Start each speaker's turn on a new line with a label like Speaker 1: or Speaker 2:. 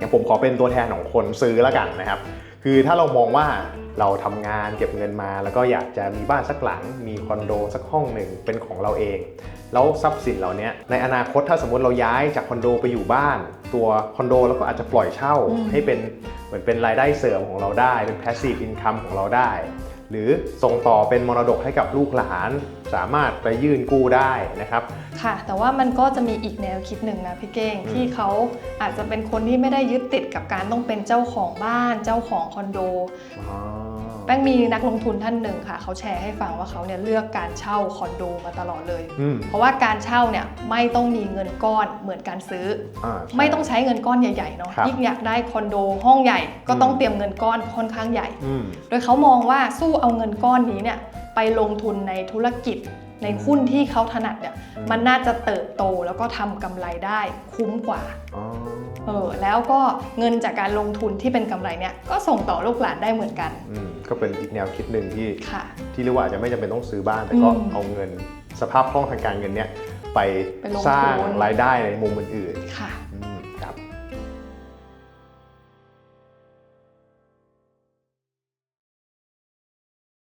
Speaker 1: งั้นผมขอเป็นตัวแทนของคนซื้อแล้วกันนะครับ คือถ้าเรามองว่าเราทำงานเก็บเงินมา แล้วก็อยากจะมีบ้านสักหลัง มีคอนโดสักห้องหนึ่งเป็นของเราเอง แล้วทรัพย์สินเหล่านี้ในอนาคตถ้าสมมติเราย้ายจากคอนโดไปอยู่บ้าน ตัวคอนโดเราก็อาจจะปล่อยเช่าให้เป็นเหมือนเป็นรายได้เสริมของเราได้ เป็น passive income ของเราได้ หรือส่งต่อเป็นมรดกให้กับลูกหลานสามารถไปยื่นกู้ได้นะครับ
Speaker 2: ค่ะ แต่ว่ามันก็จะมีอีกแนวคิดหนึ่งนะพี่เก้ง
Speaker 1: อืม
Speaker 2: ที่เขาอาจจะเป็นคนที่ไม่ได้ยึดติดกับการต้องเป็นเจ้าของบ้านเจ้าของคอนโด
Speaker 1: อ๋อ
Speaker 2: แป้งมีนักลงทุนท่านหนึ่งค่ะเขาแชร์ให้ฟังว่าเขาเนี่ยเลือกการเช่าคอนโดมาตลอดเลย
Speaker 1: อืม
Speaker 2: เพราะว่าการเช่าเนี่ยไม่ต้องมีเงินก้อนเหมือนการซื้อ
Speaker 1: อ่าใช่
Speaker 2: ไม่ต้องใช้เงินก้อนใหญ่ๆเนาะ
Speaker 1: ครับ
Speaker 2: ยิ่งอยากได้คอนโดห้องใหญ่ก็ต้อง
Speaker 1: อืม
Speaker 2: เตรียมเงินก้อนค่อนข้างใหญ่
Speaker 1: อืม
Speaker 2: โดยเขามองว่าสู้เอาเงินก้อนนี้เนี่ยไปลงทุนในธุรกิจ ในหุ้นที่เขาถนัดเนี่ย
Speaker 1: อืม
Speaker 2: มันน่าจะเติบโตแล้วก็ทำกำไรได้คุ้มกว่า
Speaker 1: อ๋อ
Speaker 2: เออแล้วก็เงินจากการลงทุนที่เป็นกำไรเนี่ยก็ส่งต่อลูกหลานได้เหมือนกัน
Speaker 1: อืมก็เป็นอีกแนวคิดหนึ่งที่
Speaker 2: ค่ะ
Speaker 1: ที่เรียกว่าอาจจะไม่จำเป็นต้องซื้อบ้าน แต่ก็
Speaker 2: อืม
Speaker 1: เอาเงินสภาพคล่องทางการเงินเนี้ยไป
Speaker 2: ไปลงทุน
Speaker 1: สร้างรายได้ในมุมอื่น
Speaker 2: ค่ะ
Speaker 1: ๆอื